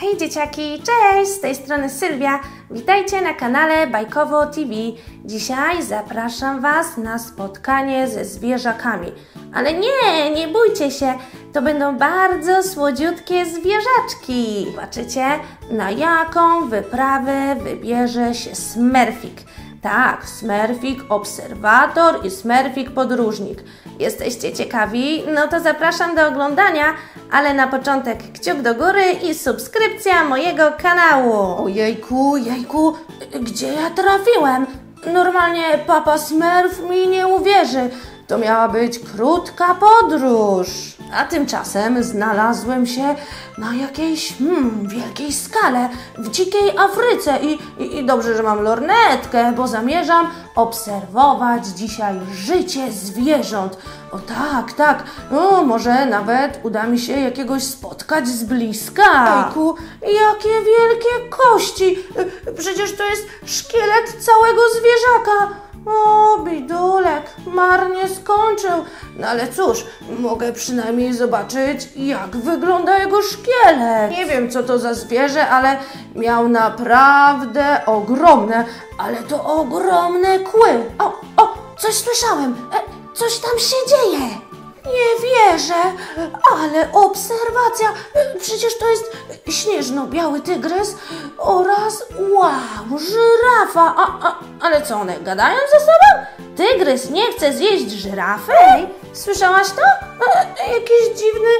Hej dzieciaki, cześć! Z tej strony Sylwia. Witajcie na kanale Bajkowo TV. Dzisiaj zapraszam Was na spotkanie ze zwierzakami. Ale nie, nie bójcie się, to będą bardzo słodziutkie zwierzaczki. Zobaczycie, na jaką wyprawę wybierze się Smurfik. Tak, Smurfik obserwator i Smurfik podróżnik. Jesteście ciekawi? No to zapraszam do oglądania, ale na początek kciuk do góry i subskrypcja mojego kanału. Ojejku, jejku, gdzie ja trafiłem? Normalnie papa Smurf mi nie uwierzy. To miała być krótka podróż. A tymczasem znalazłem się na jakiejś hmm, wielkiej skale w dzikiej Afryce i, i, i dobrze, że mam lornetkę, bo zamierzam obserwować dzisiaj życie zwierząt. O tak, tak, no może nawet uda mi się jakiegoś spotkać z bliska. Ejku, jakie wielkie kości! Przecież to jest szkielet całego zwierzaka. O, bidulek, marnie skończył. No ale cóż, mogę przynajmniej zobaczyć, jak wygląda jego szkielet. Nie wiem, co to za zwierzę, ale miał naprawdę ogromne, ale to ogromne kły. O, o, coś słyszałem. E, coś tam się dzieje. Nie wierzę, ale obserwacja. Przecież to jest śnieżno-biały tygrys oraz wow, żyrafa. A, a, ale co one gadają ze sobą? Tygrys nie chce zjeść żyrafy? Ej, słyszałaś to? E, jakiś dziwny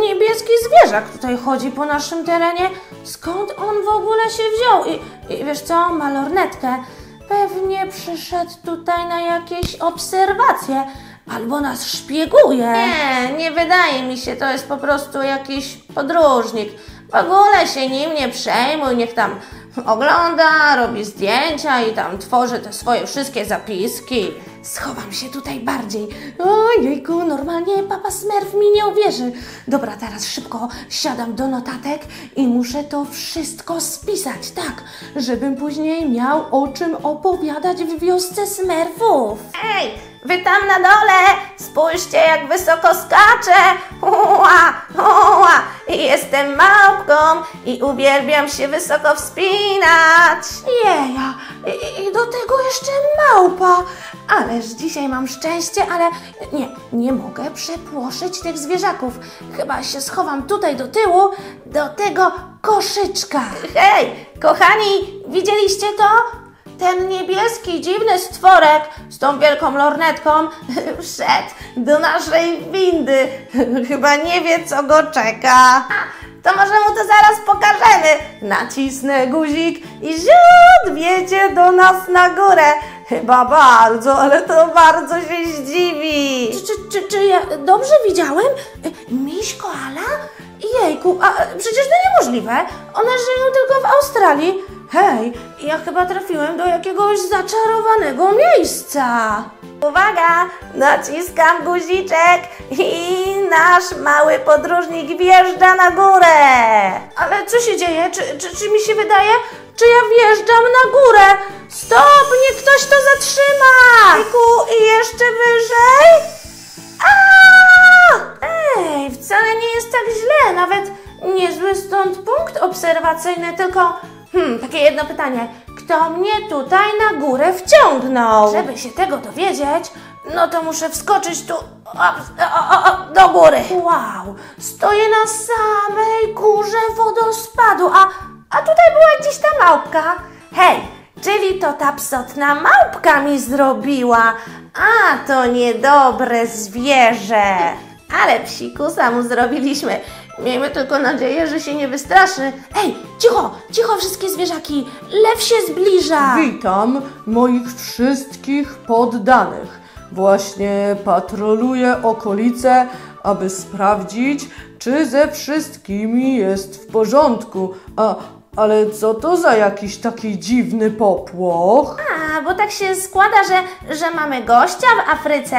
niebieski zwierzak tutaj chodzi po naszym terenie. Skąd on w ogóle się wziął? I, i wiesz co, ma lornetkę. Pewnie przyszedł tutaj na jakieś obserwacje. Albo nas szpieguje. Nie, nie wydaje mi się, to jest po prostu jakiś podróżnik. W ogóle się nim nie przejmuj, niech tam ogląda, robi zdjęcia i tam tworzy te swoje wszystkie zapiski. Schowam się tutaj bardziej. Ojejku, normalnie papa Smurf mi nie uwierzy. Dobra, teraz szybko siadam do notatek i muszę to wszystko spisać, tak, żebym później miał o czym opowiadać w wiosce Smurfów. Ej, wy tam na dole, spójrzcie jak wysoko skaczę. Ua, ua. Jestem małpką i uwielbiam się wysoko wspinać. Jeja, i, i do tego jeszcze małpa. Ależ dzisiaj mam szczęście, ale nie, nie mogę przepłoszyć tych zwierzaków. Chyba się schowam tutaj do tyłu, do tego koszyczka. Hej, kochani, widzieliście to? Ten niebieski, dziwny stworek z tą wielką lornetką wszedł do naszej windy. Chyba nie wie, co go czeka. To może mu to zaraz pokażemy. Nacisnę guzik i ziut wiedzie do nas na górę. Chyba bardzo, ale to bardzo się zdziwi. Czy, czy, czy, czy ja dobrze widziałem? Miś koala? Jejku, a przecież to niemożliwe. One żyją tylko w Australii. Hej, ja chyba trafiłem do jakiegoś zaczarowanego miejsca. Uwaga, naciskam guziczek i nasz mały podróżnik wjeżdża na górę. Ale co się dzieje? Czy, czy, czy mi się wydaje, czy ja wjeżdżam na górę? Stop, niech ktoś to zatrzyma! Jejku, i jeszcze wyżej? A! Ej, wcale nie jest tak źle, nawet niezły stąd punkt obserwacyjny, tylko hmm, takie jedno pytanie. Kto mnie tutaj na górę wciągnął? Żeby się tego dowiedzieć, no to muszę wskoczyć tu do góry. Wow, stoję na samej górze wodospadu, a, a tutaj była gdzieś ta małpka. Hej, czyli to ta psotna małpka mi zrobiła. A, to niedobre zwierzę. Ale psikusa mu zrobiliśmy. Miejmy tylko nadzieję, że się nie wystraszy. Ej, cicho, cicho wszystkie zwierzaki. Lew się zbliża. Witam moich wszystkich poddanych. Właśnie patroluję okolice, aby sprawdzić, czy ze wszystkimi jest w porządku. A, ale co to za jakiś taki dziwny popłoch? Bo tak się składa, że, że mamy gościa w Afryce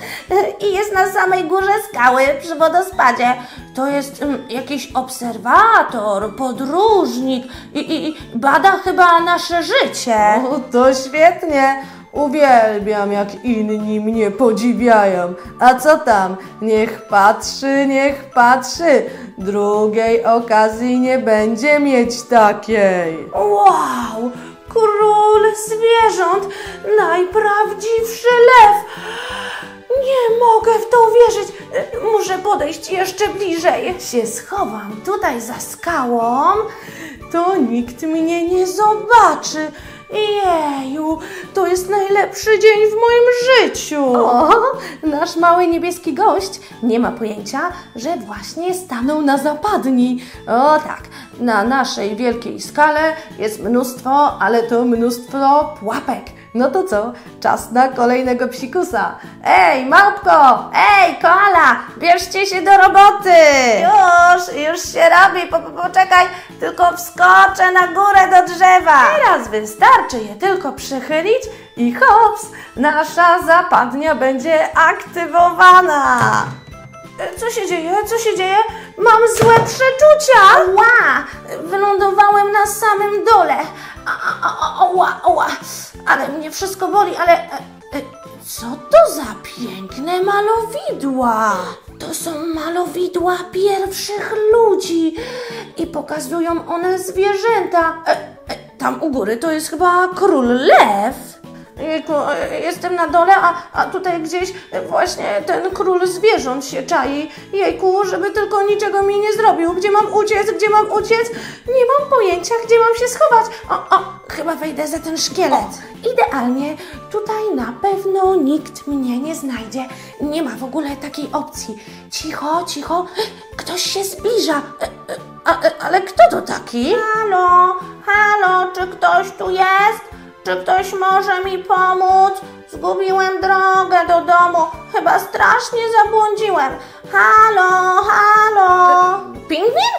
i jest na samej górze skały przy wodospadzie. To jest mm, jakiś obserwator, podróżnik i, i, i bada chyba nasze życie. O, to świetnie. Uwielbiam, jak inni mnie podziwiają. A co tam? Niech patrzy, niech patrzy. Drugiej okazji nie będzie mieć takiej. Wow! Zwierząt! Najprawdziwszy lew! Nie mogę w to uwierzyć! Muszę podejść jeszcze bliżej. Się schowam tutaj za skałą, to nikt mnie nie zobaczy. Jeju, to jest najlepszy dzień w moim życiu. O, nasz mały niebieski gość nie ma pojęcia, że właśnie stanął na zapadni. O tak, na naszej wielkiej skale jest mnóstwo, ale to mnóstwo pułapek. No to co? Czas na kolejnego psikusa. Ej, małpko! Ej, koala! Bierzcie się do roboty! Już, już się robi. Po, po, poczekaj, tylko wskoczę na górę do drzewa. Teraz wystarczy je tylko przychylić i hops, nasza zapadnia będzie aktywowana. E, Co się dzieje? Co się dzieje? Mam złe przeczucia! Ła! Wylądowałem na samym dole. A, a, a, oła, oła. Ale mnie wszystko boli, ale... e, e, Co to za piękne malowidła? To są malowidła pierwszych ludzi i pokazują one zwierzęta. E, tam u góry to jest chyba król lew. Jejku, e, jestem na dole, a, a tutaj gdzieś e, właśnie ten król zwierząt się czai. Jejku, żeby tylko niczego mi nie zrobił. Gdzie mam uciec? Gdzie mam uciec? Nie mam pojęcia, gdzie mam się schować. O, o, chyba wejdę za ten szkielet. idealnie. Tutaj na pewno nikt mnie nie znajdzie. Nie ma w ogóle takiej opcji. Cicho, cicho. Ktoś się zbliża. E, a, ale kto to taki? Halo, halo, czy ktoś tu jest? Czy ktoś może mi pomóc? Zgubiłem drogę do domu. Chyba strasznie zabłądziłem. Halo, halo. Pingwin?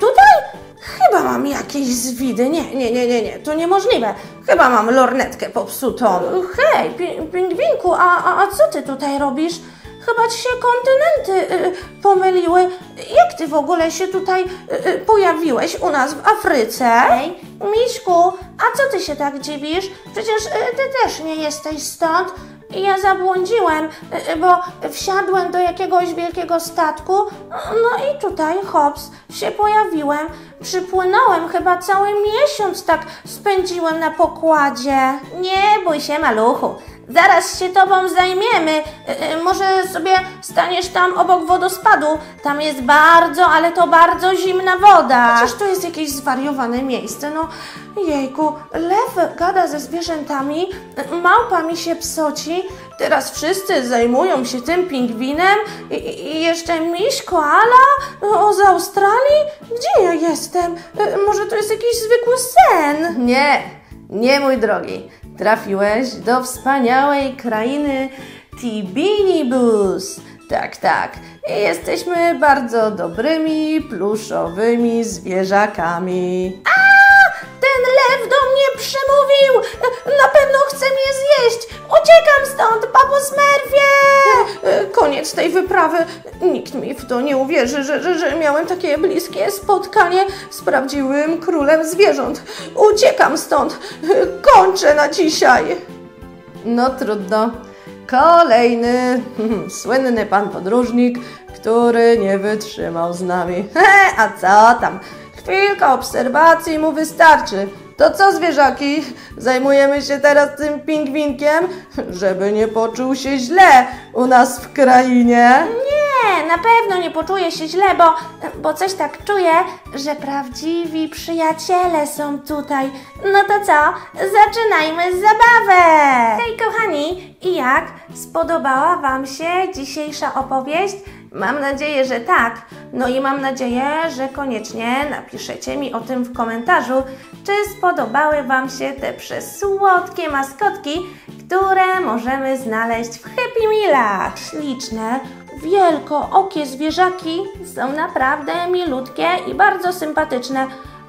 Tutaj? Chyba mam jakieś zwidy. Nie, nie, nie, nie, nie. To niemożliwe. Chyba mam lornetkę popsutą. Hej, pi- pingwinku, a, a, a co ty tutaj robisz? Chyba ci się kontynenty y, pomyliły. Jak ty w ogóle się tutaj y, y, pojawiłeś u nas w Afryce? Hej, Miśku, a co ty się tak dziwisz? Przecież y, ty też nie jesteś stąd. Ja zabłądziłem, y, bo wsiadłem do jakiegoś wielkiego statku, no i tutaj, hops, się pojawiłem. Przypłynąłem, chyba cały miesiąc tak spędziłem na pokładzie. Nie bój się, maluchu. Zaraz się tobą zajmiemy. Y, y, Może sobie staniesz tam obok wodospadu. Tam jest bardzo, ale to bardzo zimna woda. Przecież to jest jakieś zwariowane miejsce. No, jejku, lew gada ze zwierzętami, małpa mi się psoci. Teraz wszyscy zajmują się tym pingwinem i, i jeszcze miś, koala o, z Australii? Gdzie ja jestem? Może to jest jakiś zwykły sen? Nie, nie mój drogi. Trafiłeś do wspaniałej krainy Tibinibus. Tak, tak. I jesteśmy bardzo dobrymi, pluszowymi zwierzakami. Przemówił! Na pewno chce mnie zjeść! Uciekam stąd, papo Smerwie! Koniec tej wyprawy. Nikt mi w to nie uwierzy, że, że, że miałem takie bliskie spotkanie z prawdziwym królem zwierząt. Uciekam stąd. Kończę na dzisiaj. No trudno. Kolejny słynny pan podróżnik, który nie wytrzymał z nami. A co tam? Chwilka obserwacji mu wystarczy. To co, zwierzaki? Zajmujemy się teraz tym pingwinkiem, żeby nie poczuł się źle u nas w krainie. Nie, na pewno nie poczuję się źle, bo, bo coś tak czuję, że prawdziwi przyjaciele są tutaj. No to co? Zaczynajmy zabawę! Hej kochani, i jak? Spodobała Wam się dzisiejsza opowieść? Mam nadzieję, że tak. No i mam nadzieję, że koniecznie napiszecie mi o tym w komentarzu, czy spodobały Wam się te przesłodkie maskotki, które możemy znaleźć w Happy Mealach. Śliczne, wielkookie zwierzaki są naprawdę milutkie i bardzo sympatyczne.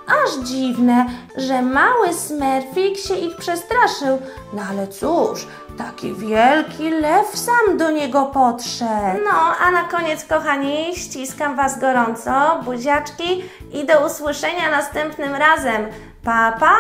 Aż dziwne, że mały Smurfik się ich przestraszył. No ale cóż, taki wielki lew sam do niego podszedł. No, a na koniec, kochani, ściskam Was gorąco, buziaczki i do usłyszenia następnym razem. Pa, pa!